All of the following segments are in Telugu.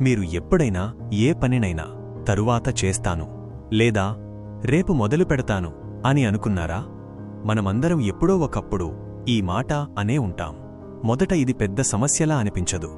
మీరు ఎప్పుడైనా ఏ పనినైనా తరువాత చేస్తాను. లేదా రేపు మొదలు పెడతాను అని అనుకున్నారా? మనమందరం ఎప్పుడో ఒకప్పుడు ఈ మాట అనే ఉంటాం. మొదట ఇది పెద్ద సమస్యలా అనిపించదు.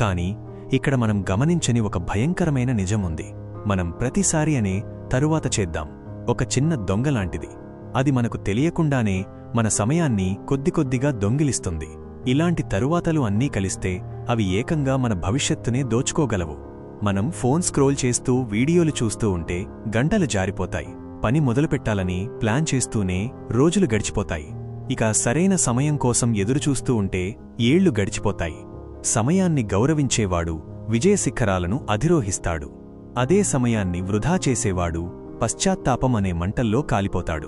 కాని ఇక్కడ మనం గమనించని ఒక భయంకరమైన నిజముంది. మనం ప్రతిసారి అనే తరువాత చేద్దాం. ఒక చిన్న దొంగలాంటిది అది మనకు తెలియకుండానే మన సమయాన్ని కొద్ది కొద్దిగా దొంగిలిస్తుంది. ఇలాంటి తరువాతలు అన్నీ కలిస్తే అవి ఏకంగా మన భవిష్యత్తునే దోచుకోగలవు. మనం ఫోన్ స్క్రోల్ చేస్తూ వీడియోలు చూస్తూ ఉంటే గంటలు జారిపోతాయి. పని మొదలుపెట్టాలని ప్లాన్ చేస్తూనే రోజులు గడిచిపోతాయి. ఇక సరైన సమయం కోసం ఎదురుచూస్తూ ఉంటే ఏళ్ళు గడిచిపోతాయి. సమయాన్ని గౌరవించేవాడు విజయశిఖరాలను అధిరోహిస్తాడు. అదే సమయాన్ని వృధా చేసేవాడు పశ్చాత్తాపం అనే మంటల్లో కాలిపోతాడు.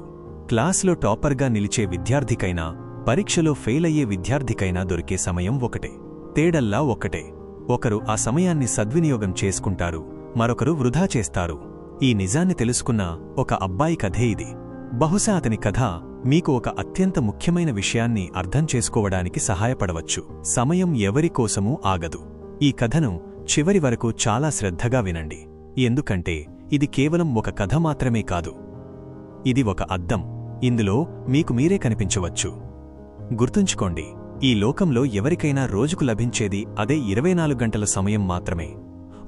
క్లాస్లో టాపర్గా నిలిచే విద్యార్థికైనా పరీక్షలో ఫెయిలయ్యే విద్యార్థికైనా దొరికే సమయం ఒకటే తేడల్లా ఒక్కటే ఒకరు ఆ సమయాన్ని సద్వినియోగం చేసుకుంటారు మరొకరు వృధా చేస్తారు. ఈ నిజాన్ని తెలుసుకున్న ఒక అబ్బాయి కథే ఇది. బహుశా అతని కథ మీకు ఒక అత్యంత ముఖ్యమైన విషయాన్ని అర్థం చేసుకోవడానికి సహాయపడవచ్చు. సమయం ఎవరికోసమూ ఆగదు. ఈ కథను చివరి వరకు చాలా శ్రద్ధగా వినండి. ఎందుకంటే ఇది కేవలం ఒక కథ మాత్రమే కాదు. ఇది ఒక అద్దం. ఇందులో మీకు మీరే కనిపించవచ్చు. గుర్తుంచుకోండి ఈ లోకంలో ఎవరికైనా రోజుకు లభించేది అదే ఇరవై నాలుగు గంటల సమయం మాత్రమే.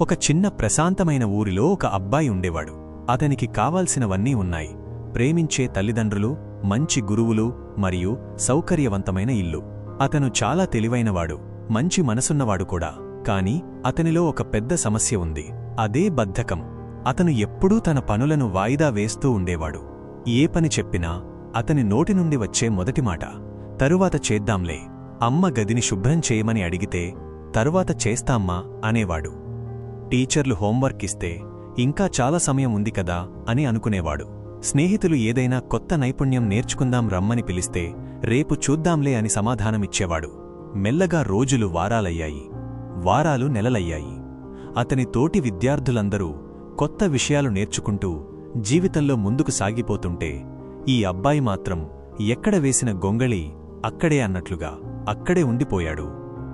ఒక చిన్న ప్రశాంతమైన ఊరిలో ఒక అబ్బాయి ఉండేవాడు. అతనికి కావాల్సినవన్నీ ఉన్నాయి. ప్రేమించే తల్లిదండ్రులు మంచి గురువులు మరియు సౌకర్యవంతమైన ఇల్లు. అతను చాలా తెలివైనవాడు మంచి మనసున్నవాడు కూడా. కాని అతనిలో ఒక పెద్ద సమస్య ఉంది. అదే బద్ధకం. అతను ఎప్పుడూ తన పనులను వాయిదా వేస్తూ ఉండేవాడు. ఏ పని చెప్పినా అతని నోటి నుండి వచ్చే మొదటి మాట తరువాత చేద్దాంలే. అమ్మ గదిని శుభ్రం చేయమని అడిగితే తరువాత చేస్తామ్మా అనేవాడు. టీచర్లు హోంవర్క్ ఇస్తే ఇంకా చాలా సమయం ఉంది కదా అని అనుకునేవాడు. స్నేహితులు ఏదైనా కొత్త నైపుణ్యం నేర్చుకుందాం రమ్మని పిలిస్తే రేపు చూద్దాంలే అని సమాధానమిచ్చేవాడు. మెల్లగా రోజులు వారాలయ్యాయి. వారాలు నెలలయ్యాయి. అతని తోటి విద్యార్థులందరూ కొత్త విషయాలు నేర్చుకుంటూ జీవితంలో ముందుకు సాగిపోతుంటే ఈ అబ్బాయి మాత్రం ఎక్కడ వేసిన గొంగళి అక్కడే అన్నట్లుగా అక్కడే ఉండిపోయాడు.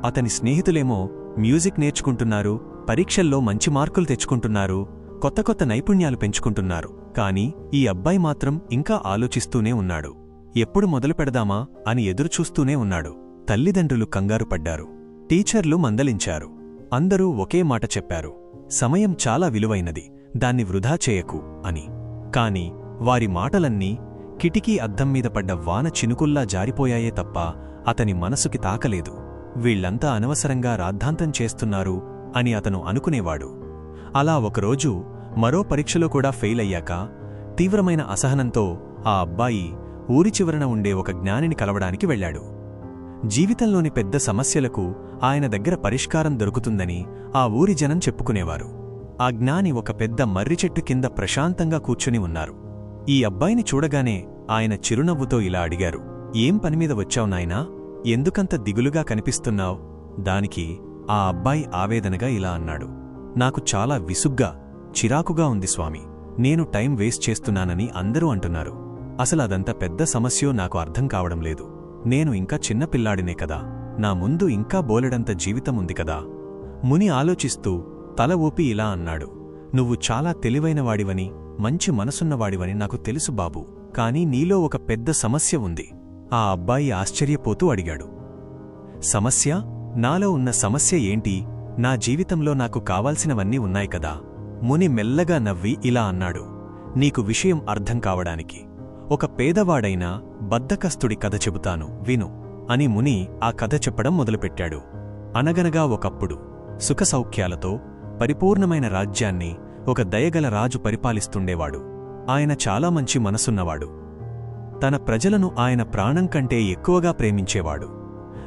అతని స్నేహితులేమో మ్యూజిక్ నేర్చుకుంటున్నారు పరీక్షల్లో మంచి మార్కులు తెచ్చుకుంటున్నారు కొత్త కొత్త నైపుణ్యాలు పెంచుకుంటున్నారు. కాని ఈ అబ్బాయి మాత్రం ఇంకా ఆలోచిస్తూనే ఉన్నాడు. ఎప్పుడు మొదలు పెడదామా అని ఎదురుచూస్తూనే ఉన్నాడు. తల్లిదండ్రులు కంగారు పడ్డారు. టీచర్లు మందలించారు. అందరూ ఒకే మాట చెప్పారు. సమయం చాలా విలువైనది. దాన్ని వృధా చేయకు అని. కాని వారి మాటలన్నీ కిటికీ అద్దం మీద పడ్డ వాన చినుకుల్లా జారిపోయాయే తప్ప అతని మనసుకి తాకలేదు. వీళ్ళంతా అనవసరంగా రాద్ధాంతం చేస్తున్నారు అని అతను అనుకునేవాడు. అలా ఒకరోజు మరో పరీక్షలో కూడా ఫెయిల్ అయ్యాక తీవ్రమైన అసహనంతో ఆ అబ్బాయి ఊరి చివరన ఉండే ఒక జ్ఞానిని కలవడానికి వెళ్ళాడు. జీవితంలోని పెద్ద సమస్యలకు ఆయన దగ్గర పరిష్కారం దొరుకుతుందని ఆ ఊరి జనం చెప్పుకునేవారు. ఆ జ్ఞాని ఒక పెద్ద మర్రి చెట్టు కింద ప్రశాంతంగా కూర్చుని ఉన్నారు. ఈ అబ్బాయిని చూడగానే ఆయన చిరునవ్వుతో ఇలా అడిగారు ఏం పనిమీద వచ్చావు నాయనా? ఎందుకంత దిగులుగా కనిపిస్తున్నావు? దానికి ఆ అబ్బాయి ఆవేదనగా ఇలా అన్నాడు నాకు చాలా విసుగ్గా చిరాకుగా ఉంది స్వామి. నేను టైం వేస్ట్ చేస్తున్నానని అందరూ అంటున్నారు. అసలు అదంతా పెద్ద సమస్యో నాకు అర్థం కావడం లేదు. నేను ఇంకా చిన్న పిల్లాడినే కదా. నా ముందు ఇంకా బోలెడంత జీవితం ఉంది కదా. ముని ఆలోచిస్తూ తల ఊపి ఇలా అన్నాడు నువ్వు చాలా తెలివైనవాడివని మంచి మనసున్నవాడివని నాకు తెలుసు బాబూ. కాని నీలో ఒక పెద్ద సమస్య ఉంది. ఆ అబ్బాయి ఆశ్చర్యపోతూ అడిగాడు. సమస్య? నాలో ఉన్న సమస్య ఏంటి? నా జీవితంలో నాకు కావాల్సినవన్నీ ఉన్నాయి కదా? ముని మెల్లగా నవ్వి ఇలా అన్నాడు. నీకు విషయం అర్థం కావడానికి. ఒక పేదవాడైన బద్దకస్తుడి కథ చెబుతాను విను అని ముని ఆ కథ చెప్పడం మొదలుపెట్టాడు. అనగనగా ఒకప్పుడు సుఖసౌఖ్యాలతో పరిపూర్ణమైన రాజ్యాన్ని ఒక దయగల రాజు పరిపాలిస్తుండేవాడు. ఆయన చాలా మంచి మనసున్నవాడు. తన ప్రజలను ఆయన ప్రాణం కంటే ఎక్కువగా ప్రేమించేవాడు.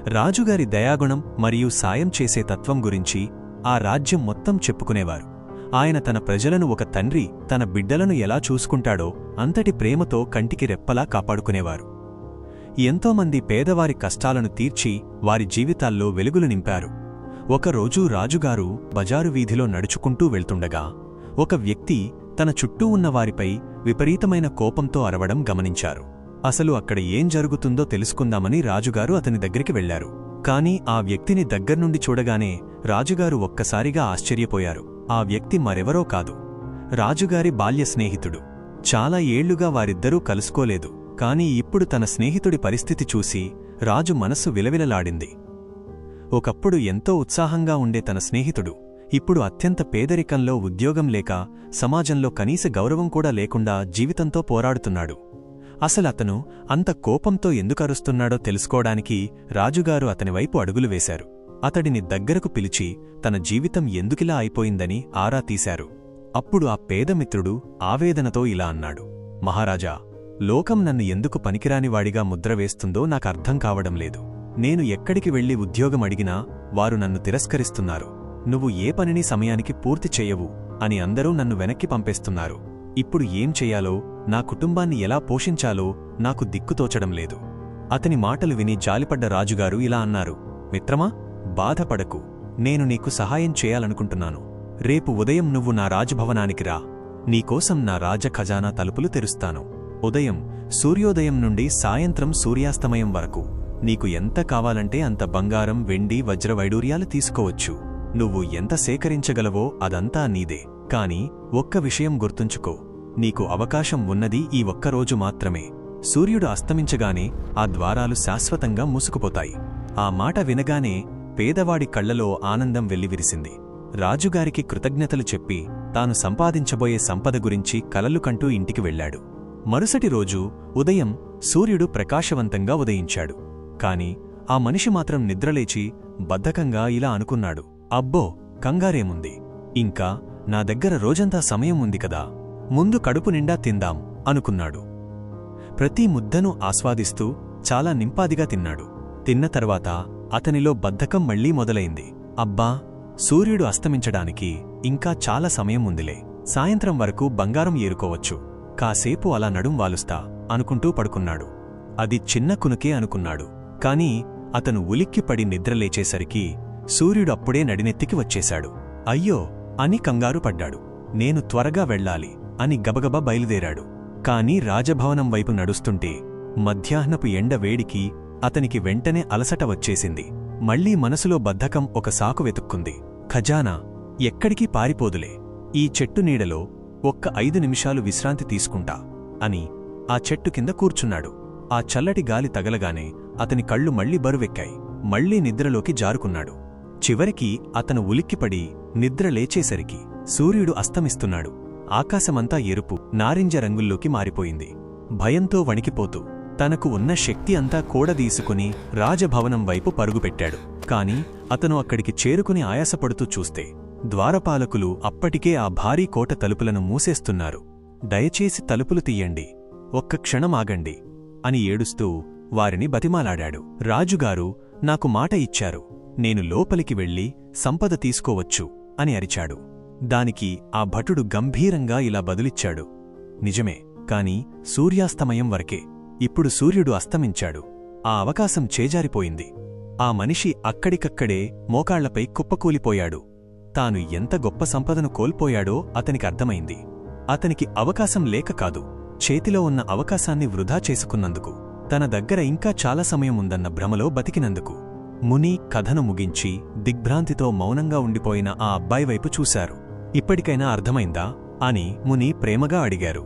రాజుగారి దయాగుణం మరియు సాయం చేసే తత్వం గురించి ఆ రాజ్యం మొత్తం చెప్పుకునేవారు. ఆయన తన ప్రజలను ఒక తండ్రి తన బిడ్డలను ఎలా చూసుకుంటాడో అంతటి ప్రేమతో కంటికి రెప్పలా కాపాడుకునేవారు. ఎంతోమంది పేదవారి కష్టాలను తీర్చి వారి జీవితాల్లో వెలుగులు నింపారు. ఒకరోజు రాజుగారు బజారు వీధిలో నడుచుకుంటూ వెళ్తుండగా ఒక వ్యక్తి తన చుట్టూ ఉన్న వారిపై విపరీతమైన కోపంతో అరవడం గమనించారు. అసలు అక్కడ ఏం జరుగుతుందో తెలుసుకుందామని రాజుగారు అతని దగ్గరికి వెళ్ళారు కాని ఆ వ్యక్తిని దగ్గర్నుండి చూడగానే రాజుగారు ఒక్కసారిగా ఆశ్చర్యపోయారు. ఆ వ్యక్తి మరెవరో కాదు. రాజుగారి బాల్య స్నేహితుడు. చాలా ఏళ్ళుగా వారిద్దరూ కలుసుకోలేదు. కాని ఇప్పుడు తన స్నేహితుడి పరిస్థితి చూసి రాజు మనస్సు విలవిలలాడింది. ఒకప్పుడు ఎంతో ఉత్సాహంగా ఉండే తన స్నేహితుడు ఇప్పుడు అత్యంత పేదరికంలో ఉద్యోగం లేక సమాజంలో కనీస గౌరవం కూడా లేకుండా జీవితంతో పోరాడుతున్నాడు. అసలతను అంత కోపంతో ఎందుకరుస్తున్నాడో తెలుసుకోవడానికి రాజుగారు అతనివైపు అడుగులు వేశారు. అతడిని దగ్గరకు పిలిచి తన జీవితం ఎందుకిలా అయిపోయిందని ఆరా తీశారు. అప్పుడు ఆ పేదమిత్రుడు ఆవేదనతో ఇలా అన్నాడు. మహారాజా లోకం నన్ను ఎందుకు పనికిరానివాడిగా ముద్ర వేస్తుందో నాకర్థం కావడం లేదు. నేను ఎక్కడికి వెళ్ళి ఉద్యోగం అడిగినా వారు నన్ను తిరస్కరిస్తున్నారు. నువ్వు ఏ పనిని సమయానికి పూర్తి చేయవు అని అందరూ నన్ను వెనక్కి పంపేస్తున్నారు. ఇప్పుడు ఏం చెయ్యాలో నా కుటుంబాన్ని ఎలా పోషించాలో నాకు దిక్కుతోచడం లేదు. అతని మాటలు విని జాలిపడ్డ రాజుగారు ఇలా అన్నారు మిత్రమా బాధపడకు. నేను నీకు సహాయం చేయాలనుకుంటున్నాను. రేపు ఉదయం నువ్వు నా రాజభవనానికి రా. నీకోసం నా రాజ ఖజానా తలుపులు తెరుస్తాను. ఉదయం సూర్యోదయం నుండి సాయంత్రం సూర్యాస్తమయం వరకు. నీకు ఎంత కావాలంటే అంత బంగారం వెండి వజ్రవైడూర్యాలు తీసుకోవచ్చు. నువ్వు ఎంత సేకరించగలవో అదంతా నీదే. కాని ఒక్క విషయం గుర్తుంచుకో. నీకు అవకాశం ఉన్నది ఈ ఒక్కరోజు మాత్రమే. సూర్యుడు అస్తమించగానే ఆ ద్వారాలు శాశ్వతంగా మూసుకుపోతాయి. ఆ మాట వినగానే పేదవాడి కళ్ళలో ఆనందం వెల్లివిరిసింది. రాజుగారికి కృతజ్ఞతలు చెప్పి తాను సంపాదించబోయే సంపద గురించి కలలు కంటూ ఇంటికి వెళ్ళాడు మరుసటి రోజు ఉదయం సూర్యుడు ప్రకాశవంతంగా ఉదయించాడు. కాని ఆ మనిషి మాత్రం నిద్రలేచి బద్ధకంగా ఇలా అనుకున్నాడు. అబ్బో కంగారేముంది. ఇంకా నా దగ్గర రోజంతా సమయం ఉంది కదా ముందు కడుపు నిండా తిందాం అనుకున్నాడు. ప్రతి ముద్దను ఆస్వాదిస్తూ చాలా నింపాదిగా తిన్నాడు. తిన్న తర్వాత అతనిలో బద్ధకం మళ్ళీ మొదలైంది. అబ్బా సూర్యుడు అస్తమించడానికి ఇంకా చాలా సమయం ఉందిలే. సాయంత్రం వరకు బంగారం ఏరుకోవచ్చు. కాసేపు అలా నడుం వాలుస్తా అనుకుంటూ పడుకున్నాడు. అది చిన్న కునుకే అనుకున్నాడు. కాని అతను ఉలిక్కిపడి నిద్రలేచేసరికి సూర్యుడు అప్పుడే నడినెత్తికి వచ్చేశాడు. అయ్యో అని కంగారు పడ్డాడు. నేను త్వరగా వెళ్ళాలి అని గబగబా బయలుదేరాడు. కాని రాజభవనం వైపు నడుస్తుంటే మధ్యాహ్నపు ఎండ వేడికి అతనికి వెంటనే అలసట వచ్చేసింది. మళ్ళీ మనసులో బద్ధకం ఒక సాకు వెతుక్కుంది. ఖజానా ఎక్కడికి పారిపోదులే. ఈ చెట్టు నీడలో ఒక్క ఐదు నిమిషాలు విశ్రాంతి తీసుకుంటా అని ఆ చెట్టు కింద కూర్చున్నాడు. ఆ చల్లటి గాలి తగలగానే అతని కళ్ళు మళ్ళీ బరువెక్కాయి. మళ్ళీ నిద్రలోకి జారుకున్నాడు. చివరికి అతను ఉలిక్కిపడి నిద్ర లేచేసరికి సూర్యుడు అస్తమిస్తున్నాడు. ఆకాశమంతా ఎరుపు నారింజ రంగుల్లోకి మారిపోయింది. భయంతో వణికిపోతూ తనకు ఉన్న శక్తి అంతా కూడదీసుకుని రాజభవనం వైపు పరుగుపెట్టాడు. కాని అతను అక్కడికి చేరుకుని ఆయాసపడుతూ చూస్తే ద్వారపాలకులు అప్పటికే ఆ భారీ కోట తలుపులను మూసేస్తున్నారు. దయచేసి తలుపులు తీయండి. ఒక్క క్షణమాగండి అని ఏడుస్తూ వారిని బతిమాలాడాడు. రాజుగారు నాకు మాట ఇచ్చారు. నేను లోపలికి వెళ్ళి సంపద తీసుకోవచ్చు అని అరిచాడు. దానికి ఆ భటుడు గంభీరంగా ఇలా బదులిచ్చాడు. నిజమే కాని సూర్యాస్తమయం వరకే. ఇప్పుడు సూర్యుడు అస్తమించాడు. ఆ అవకాశం చేజారిపోయింది. ఆ మనిషి అక్కడికక్కడే మోకాళ్ళపై కుప్పకూలిపోయాడు. తాను ఎంత గొప్ప సంపదను కోల్పోయాడో అతనికి అర్థమైంది. అతనికి అవకాశం లేక కాదు చేతిలో ఉన్న అవకాశాన్ని వృధా చేసుకున్నందుకు తన దగ్గర ఇంకా చాలా సమయం ఉందన్న భ్రమలో బతికినందుకు. ముని కథను ముగించి దిగ్భ్రాంతితో మౌనంగా ఉండిపోయిన ఆ అబ్బాయి వైపు చూశారు. ఇప్పటికైనా అర్థమైందా? అని ముని ప్రేమగా అడిగారు.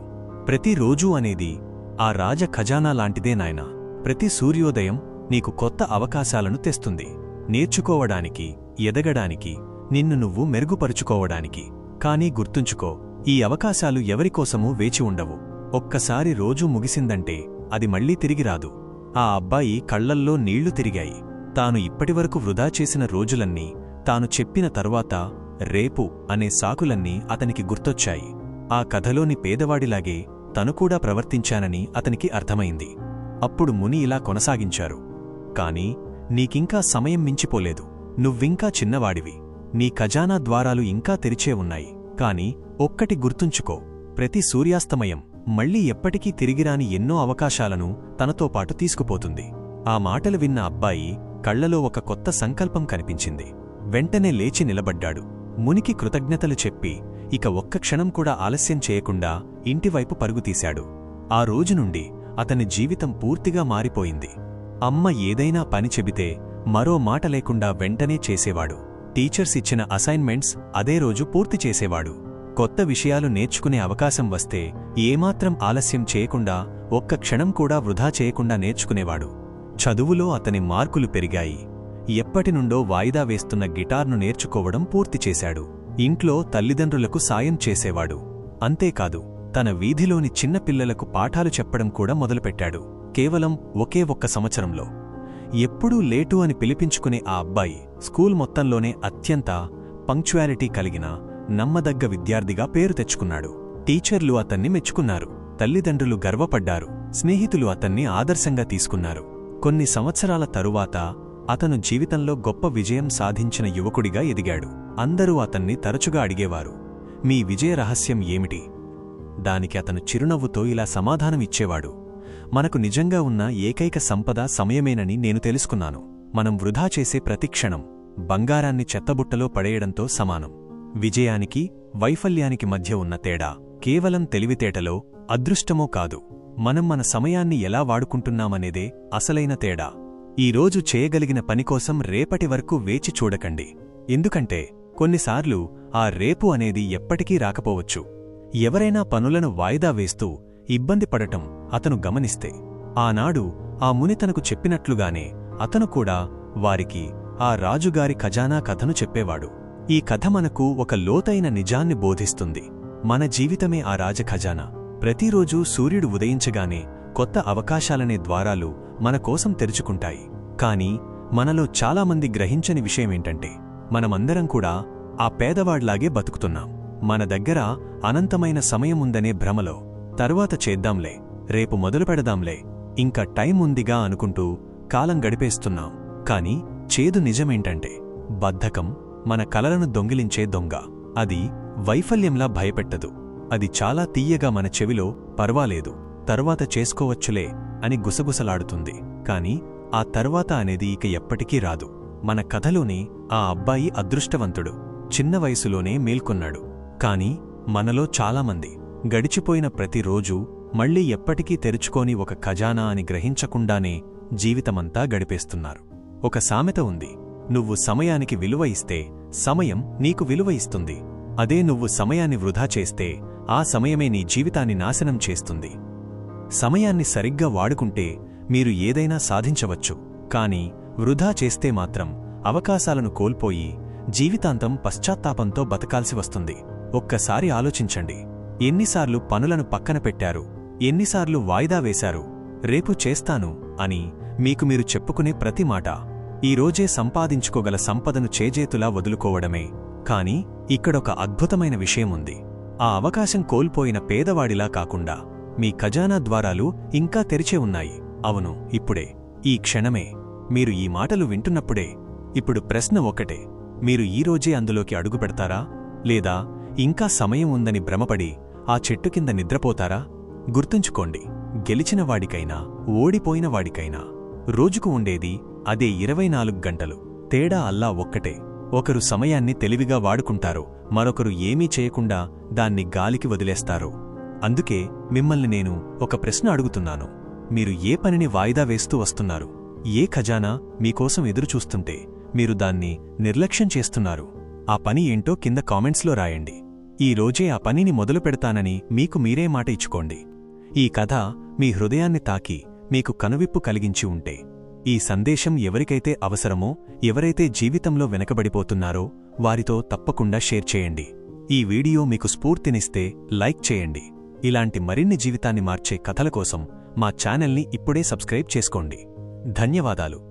ప్రతిరోజూ అనేది ఆ రాజ ఖజానా లాంటిదే నాయనా. ప్రతి సూర్యోదయం నీకు కొత్త అవకాశాలను తెస్తుంది. నేర్చుకోవడానికి ఎదగడానికి నిన్ను నువ్వు మెరుగుపరుచుకోవడానికి. కానీ గుర్తుంచుకో ఈ అవకాశాలు ఎవరికోసమూ వేచి ఉండవు. ఒక్కసారి రోజు ముగిసిందంటే అది మళ్ళీ తిరిగిరాదు ఆ అబ్బాయి కళ్ళల్లో నీళ్ళు తిరిగాయి. తాను ఇప్పటివరకు వృధా చేసిన రోజులన్నీ తాను చెప్పిన తరువాత రేపు అనే సాకులన్నీ అతనికి గుర్తొచ్చాయి. ఆ కథలోని పేదవాడిలాగే తను కూడా ప్రవర్తించానని అతనికి అర్థమైంది. అప్పుడు ముని ఇలా కొనసాగించారు. కాని నీకింకా సమయం మించిపోలేదు. నువ్వింకా చిన్నవాడివి. నీ ఖజానా ద్వారాలు ఇంకా తెరిచే ఉన్నాయి. కాని ఒక్కటి గుర్తుంచుకో. ప్రతి సూర్యాస్తమయం మళ్ళీ ఎప్పటికీ తిరిగిరాని ఎన్నో అవకాశాలను తనతో పాటు తీసుకుపోతుంది. ఆ మాటలు విన్న అబ్బాయి కళ్ళలో ఒక కొత్త సంకల్పం కనిపించింది. వెంటనే లేచి నిలబడ్డాడు. మునికి కృతజ్ఞతలు చెప్పి ఇక ఒక్క క్షణం కూడా ఆలస్యం చేయకుండా ఇంటివైపు పరుగుతీశాడు ఆ రోజు నుండి అతని జీవితం పూర్తిగా మారిపోయింది. అమ్మ ఏదైనా పని చెబితే మరో మాట లేకుండా వెంటనే చేసేవాడు. టీచర్స్ ఇచ్చిన అసైన్మెంట్స్ అదే రోజు పూర్తి చేసేవాడు. కొత్త విషయాలు నేర్చుకునే అవకాశం వస్తే ఏమాత్రం ఆలస్యం చేయకుండా ఒక్క క్షణం కూడా వృధా చేయకుండా నేర్చుకునేవాడు. చదువులో అతని మార్కులు పెరిగాయి. ఎప్పటినుండో వాయిదా వేస్తున్న గిటార్ను నేర్చుకోవడం పూర్తి చేశాడు. ఇంట్లో తల్లిదండ్రులకు సాయం చేసేవాడు. అంతేకాదు తన వీధిలోని చిన్న పిల్లలకు పాఠాలు చెప్పడం కూడా మొదలుపెట్టాడు. కేవలం ఒకే ఒక్క సంవత్సరంలో. ఎప్పుడూ లేటు అని పిలిపించుకునే ఆ అబ్బాయి స్కూల్ మొత్తంలోనే అత్యంత పంక్చువాలిటీ కలిగిన నమ్మదగ్గ విద్యార్థిగా పేరు తెచ్చుకున్నాడు. టీచర్లు అతన్ని మెచ్చుకున్నారు. తల్లిదండ్రులు గర్వపడ్డారు. స్నేహితులు అతన్ని ఆదర్శంగా తీసుకున్నారు. కొన్ని సంవత్సరాల తరువాత అతను జీవితంలో గొప్ప విజయం సాధించిన యువకుడిగా ఎదిగాడు. అందరూ అతన్ని తరచుగా అడిగేవారు మీ విజయ రహస్యం ఏమిటి దానికి అతను చిరునవ్వుతో ఇలా సమాధానమిచ్చేవాడు మనకు నిజంగా ఉన్న ఏకైక సంపద సమయమేనని నేను తెలుసుకున్నాను. మనం వృధా చేసే ప్రతిక్షణం బంగారాన్ని చెత్తబుట్టలో పడేయడంతో సమానం. విజయానికి వైఫల్యానికి మధ్య ఉన్న తేడా కేవలం తెలివితేటలో అదృష్టమో కాదు. మనం మన సమయాన్ని ఎలా వాడుకుంటున్నామనేదే అసలైన తేడా. ఈరోజు చేయగలిగిన పనికోసం రేపటి వరకు వేచి చూడకండి. ఎందుకంటే కొన్నిసార్లు ఆ రేపు అనేది ఎప్పటికీ రాకపోవచ్చు. ఎవరైనా పనులను వాయిదా వేస్తూ ఇబ్బంది పడటం అతను గమనిస్తే ఆనాడు ఆ ముని తనకు చెప్పినట్లుగానే అతను కూడా వారికి ఆ రాజుగారి ఖజానా కథను చెప్పేవాడు. ఈ కథ మనకు ఒక లోతైన నిజాన్ని బోధిస్తుంది. మన జీవితమే ఆ రాజ ఖజానా. ప్రతిరోజూ సూర్యుడు ఉదయించగానే కొత్త అవకాశాలనే ద్వారాలు మన కోసం తెరుచుకుంటాయి. కాని మనలో చాలామంది గ్రహించని విషయమేంటంటే మనమందరం కూడా ఆ పేదవాడ్లాగే బతుకుతున్నాం. మన దగ్గర అనంతమైన సమయముందనే భ్రమలో తరువాత చేద్దాంలే రేపు మొదలు పెడదాంలే ఇంకా టైం ఉందిగా అనుకుంటూ కాలం గడిపేస్తున్నాం. కాని చేదు నిజమేంటంటే బద్ధకం మన కలలను దొంగిలించే దొంగ. అది వైఫల్యంలా భయపెట్టదు. అది చాలా తీయగా మన చెవిలో పర్వాలేదు తరువాత చేసుకోవచ్చులే అని గుసగుసలాడుతుంది. కాని ఆ తర్వాత అనేది ఇక ఎప్పటికీ రాదు. మన కథలోనే ఆ అబ్బాయి అదృష్టవంతుడు చిన్న వయసులోనే మేల్కొన్నాడు. కాని మనలో చాలామంది గడిచిపోయిన ప్రతిరోజూ మళ్ళీ ఎప్పటికీ తెరుచుకోని ఒక ఖజానా అని గ్రహించకుండానే జీవితమంతా గడిపేస్తున్నారు. ఒక సామెత ఉంది నువ్వు సమయానికి విలువ ఇస్తే సమయం నీకు విలువ ఇస్తుంది. అదే నువ్వు సమయాన్ని వృధా చేస్తే ఆ సమయమే నీ జీవితాన్ని నాశనం చేస్తుంది. సమయాన్ని సరిగ్గా వాడుకుంటే మీరు ఏదైనా సాధించవచ్చు. కాని వృధా చేస్తే మాత్రం అవకాశాలను కోల్పోయి జీవితాంతం పశ్చాత్తాపంతో బతకాల్సి వస్తుంది. ఒక్కసారి ఆలోచించండి. ఎన్నిసార్లు పనులను పక్కన పెట్టారు. ఎన్నిసార్లు వాయిదా వేశారు. రేపు చేస్తాను అని మీకు మీరు చెప్పుకునే ప్రతి మాట. ఈరోజే సంపాదించుకోగల సంపదను చేజేతులా వదులుకోవడమే. కాని ఇక్కడొక అద్భుతమైన విషయముంది ఆ అవకాశం కోల్పోయిన పేదవాడిలా కాకుండా మీ ఖజానా ద్వారాలు ఇంకా తెరిచే ఉన్నాయి. అవును ఇప్పుడే. ఈ క్షణమే. మీరు ఈ మాటలు వింటున్నప్పుడే. ఇప్పుడు ప్రశ్న ఒక్కటే. మీరు ఈరోజే అందులోకి అడుగుపెడతారా? లేదా ఇంకా సమయం ఉందని భ్రమపడి ఆ చెట్టు కింద నిద్రపోతారా? గుర్తుంచుకోండి గెలిచిన వాడికైనా ఓడిపోయిన వాడికైనా రోజుకు ఉండేది అదే ఇరవై నాలుగు గంటలు. తేడా అల్లా ఒక్కటే. ఒకరు సమయాన్ని తెలివిగా వాడుకుంటారు మరొకరు ఏమీ చేయకుండా దాన్ని గాలికి వదిలేస్తారు. అందుకే మిమ్మల్ని నేను ఒక ప్రశ్న అడుగుతున్నాను. మీరు ఏ పనిని వాయిదా వేస్తూ వస్తున్నారు? ఏ ఖజానా మీకోసం ఎదురుచూస్తుంటే మీరు దాన్ని నిర్లక్ష్యం చేస్తున్నారు? ఆ పని ఏంటో కింద కామెంట్స్లో రాయండి. ఈ రోజే ఆ పనిని మొదలు పెడతానని మీకు మీరే మాట ఇచ్చుకోండి. ఈ కథ మీ హృదయాన్ని తాకి మీకు కనువిప్పు కలిగించి ఉంటే. ఈ సందేశం ఎవరికైతే అవసరమో ఎవరైతే జీవితంలో వెనకబడిపోతున్నారో వారితో తప్పకుండా షేర్ చేయండి. ఈ వీడియో మీకు స్ఫూర్తినిస్తే లైక్ చేయండి. ఇలాంటి మరిన్ని జీవితాన్ని మార్చే కథల కోసం మా ఛానల్ని ఇప్పుడే సబ్స్క్రైబ్ చేసుకోండి. ధన్యవాదాలు.